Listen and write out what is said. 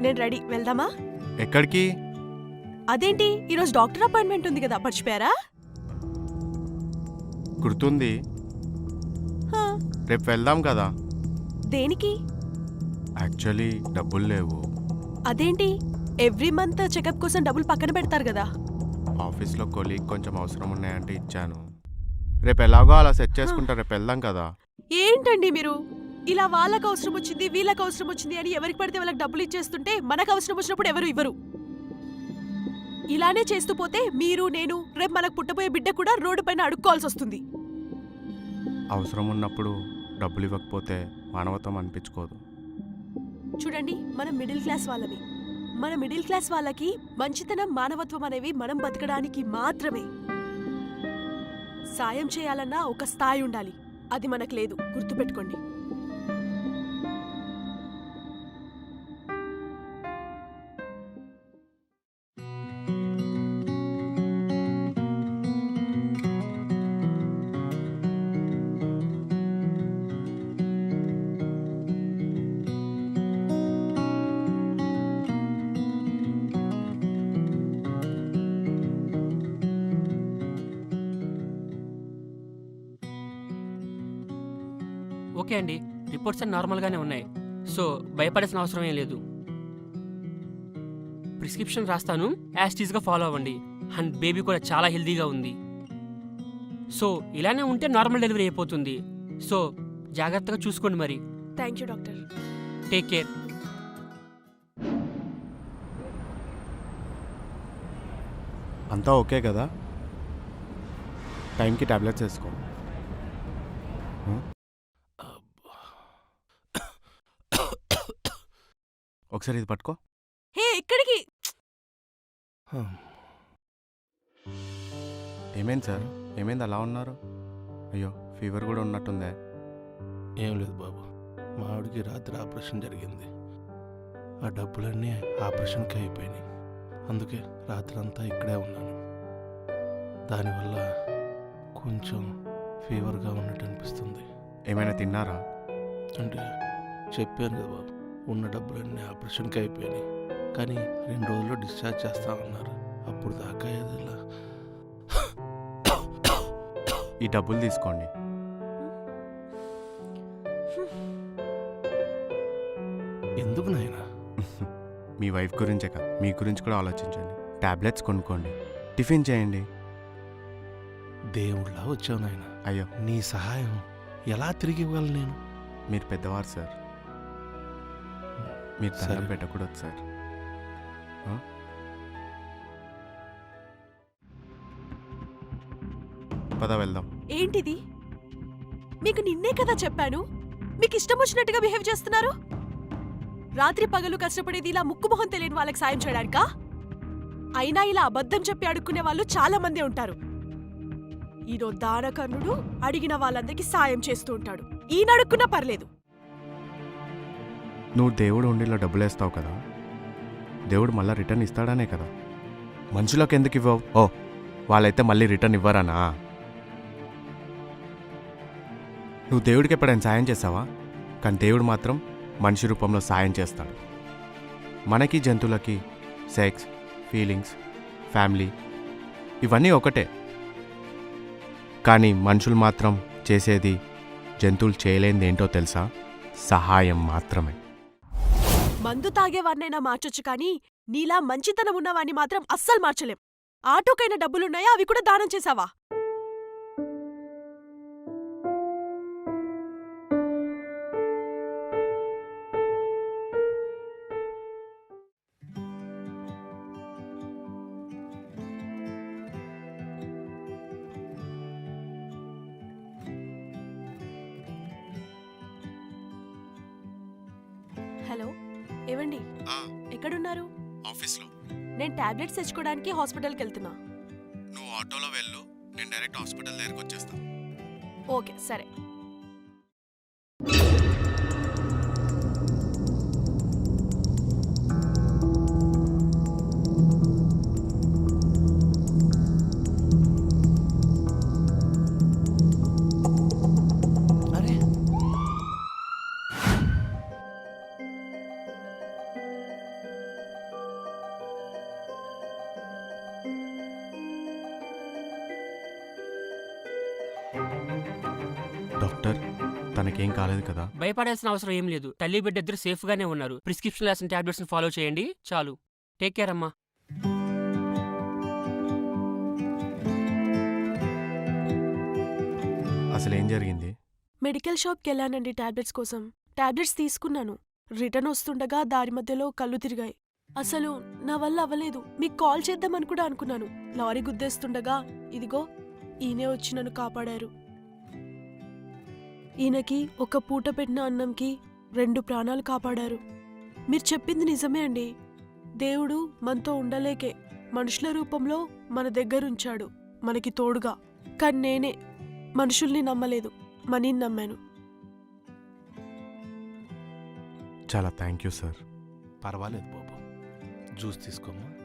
నేను రెడీ. వెళ్దామా? ఎక్కడికి? అదేంటి? ఈరోజు డాక్టర్ అపాయింట్మెంట్ ఉంది కదా మర్చిపోయారా? గుర్తుంది. హా, రేపు వెళ్దాం కదా. దేనికి? యాక్చువల్లీ డబ్బులు లేవు. అదేంటి? ఎవ్రీ మంత్ చెకప్ కోసం డబ్బులు పక్కన పెడతారు కదా. ఆఫీస్లో కొలీగ్ కొంచెం అవసరం ఉన్నాయంటే ఇచ్చాను. రేపు ఎలాగో అలా సెట్ చేసుకుంటా రేపు వెళ్దాం కదా. ఏంటండి మీరు? ఇలా వాళ్ళకి అవసరం వచ్చింది వీళ్ళకి అవసరం వచ్చింది అని ఎవరికి పడితే వాళ్ళకి డబ్బులు ఇచ్చేస్తుంటే మనకు అవసరం వచ్చినప్పుడు ఎవరు ఇవ్వరు. ఇలానే చేస్తూ పోతే మీరు నేను రేపు మనకు పుట్టబోయే బిడ్డ కూడా రోడ్డు పైన అడుక్కోవాల్సి వస్తుంది. అవసరం ఉన్నప్పుడు డబ్బులు ఇవ్వకపోతే మానవత్వం అనిపించుకోదు. చూడండి మనం మిడిల్ క్లాస్ వాళ్ళవి మన మిడిల్ క్లాస్ వాళ్ళకి మంచితనం మానవత్వం అనేవి మనం బతకడానికి మాత్రమే. సాయం చేయాలన్నా ఒక స్థాయి ఉండాలి. అది మనకు లేదు. గుర్తుపెట్టుకోండి. ఓకే అండి. రిపోర్ట్స్ అన్ని నార్మల్గానే ఉన్నాయి. సో భయపడాల్సిన అవసరం ఏం లేదు. ప్రిస్క్రిప్షన్ రాస్తాను. యాస్టీస్గా ఫాలో అవ్వండి. అండ్ బేబీ కూడా చాలా హెల్తీగా ఉంది. సో ఇలానే ఉంటే నార్మల్ డెలివరీ అయిపోతుంది. సో జాగ్రత్తగా చూసుకోండి మరి. Thank you doctor take care అంతా ఓకే కదా? టైంకి టాబ్లెట్స్ వేసుకో. ఒకసారి ఇది పట్టుకో. హే ఎక్కడికి ఏమైంది సార్? ఏమైంది? అలా ఉన్నారు? అయ్యో ఫీవర్ కూడా ఉన్నట్టుందే. ఏం లేదు బాబు. మా ఆవిడకి రాత్రి ఆపరేషన్ జరిగింది. ఆ డబ్బులన్నీ ఆపరేషన్కి అయిపోయినాయి. అందుకే రాత్రి అంతా ఇక్కడే ఉన్నాను. దానివల్ల కొంచెం ఫీవర్గా ఉన్నట్టు అనిపిస్తుంది. ఏమైనా తిన్నారా? అంటే చెప్పాను కదా బాబు. ఉన్న డబ్బులన్నీ ఆపరేషన్కి అయిపోయినాయి. కానీ రెండు రోజుల్లో డిశ్చార్జ్ చేస్తామన్నారు అప్పుడు దాకా ఏదైనా ఈ డబ్బులు తీసుకోండి. ఎందుకు నాయనా? మీ వైఫ్ గురించే కాదు మీ గురించి కూడా ఆలోచించండి. టాబ్లెట్స్ కొనుక్కోండి. టిఫిన్ చేయండి. దేవుళ్ళ వచ్చావు నాయన. అయ్యో. నీ సహాయం ఎలా తిరిగి ఇవ్వగలను నేను? మీరు పెద్దవారు సార్. మీరు దండం సరే. పెట్టకూడదు సార్? పద వెళ్దాం. ఏంటిది? మీకు నిన్నే కదా చెప్పాను? మీకు ఇష్టం వచ్చినట్టుగా బిహేవ్ చేస్తున్నారు? రాత్రి పగలు కష్టపడేది ఇలా ముక్కు మొహం తెలియని వాళ్ళకి సాయం చేయడానికా? అయినా ఇలా అబద్ధం చెప్పి అడుక్కునే వాళ్ళు చాలా మంది ఉంటారు. ఈరో దానకర్ణుడు అడిగిన వాళ్ళందరికీ సాయం చేస్తూ ఉంటాడు. ఈయన అడుక్కున్నా పర్లేదు. నువ్వు దేవుడు ఉండిలో డబ్బులు వేస్తావు కదా. దేవుడు మళ్ళీ రిటర్న్ ఇస్తాడనే కదా. మనుషులకు ఎందుకు ఇవ్వవు? ఓ వాళ్ళైతే మళ్ళీ రిటర్న్ ఇవ్వరానా? నువ్వు దేవుడికి ఎప్పుడైనా సాయం చేసావా? కానీ దేవుడు మాత్రం మనిషి రూపంలో సాయం చేస్తాడు. మనకి జంతువులకి సెక్స్ ఫీలింగ్స్ ఫ్యామిలీ ఇవన్నీ ఒకటే. కానీ మనుషులు మాత్రం చేసేది జంతువులు చేయలేనిది ఏంటో తెలుసా? సహాయం మాత్రమే. మందు తాగేవారినైనా మార్చొచ్చు కానీ నీలా మంచితనం ఉన్నవాణ్ణి మాత్రం అస్సలు మార్చలేం. ఆటోకైనా డబ్బులున్నాయా అవి కూడా దానం చేశావా? హలో? ఏవండి ఎక్కడున్నారు? ఆఫీస్లో. నేను టాబ్లెట్స్ తెచ్చుకోవడానికి హాస్పిటల్కి వెళ్తున్నా. నువ్వు ఆటోలో వెళ్ళు నేను డైరెక్ట్ హాస్పిటల్ దగ్గరికి వచ్చేస్తాను ఓకే సరే. తనకేం కాలేదు కదా. భయపడాల్సిన అవసరం ఏం లేదు. తల్లి బిడ్డ ఇద్దరు సేఫ్ గానే ఉన్నారు. ప్రిస్క్రిప్షన్ రాసిన టాబ్లెట్స్ ఫాలో చేయండి. చాలు. టేక్ కేర్ అమ్మా. అసలు ఏం జరిగింది? మెడికల్ షాప్కి వెళ్ళానండి టాబ్లెట్స్ కోసం. టాబ్లెట్స్ తీసుకున్నాను. రిటర్న్ వస్తుండగా దారి మధ్యలో కళ్ళు తిరిగాయి. అసలు నా వల్ల అవ్వలేదు. మీకు కాల్ చేద్దామని కూడా అనుకున్నాను. లారీ గుద్దేస్తుండగా ఇదిగో ఈయనే వచ్చి నన్ను కాపాడారు. ఈయనకి ఒక పూట పెట్టిన అన్నంకి రెండు ప్రాణాలు కాపాడారు. మీరు చెప్పింది నిజమే అండి. దేవుడు మనతో ఉండలేకే మనుషుల రూపంలో మన దగ్గరుంచాడు మనకి తోడుగా. కానీ నేనే మనుషుల్ని నమ్మలేదు మనీని నమ్మాను. చాలా థ్యాంక్ యూ సార్. పర్వాలేదు బాబు. జ్యూస్ తీసుకోమ్మా.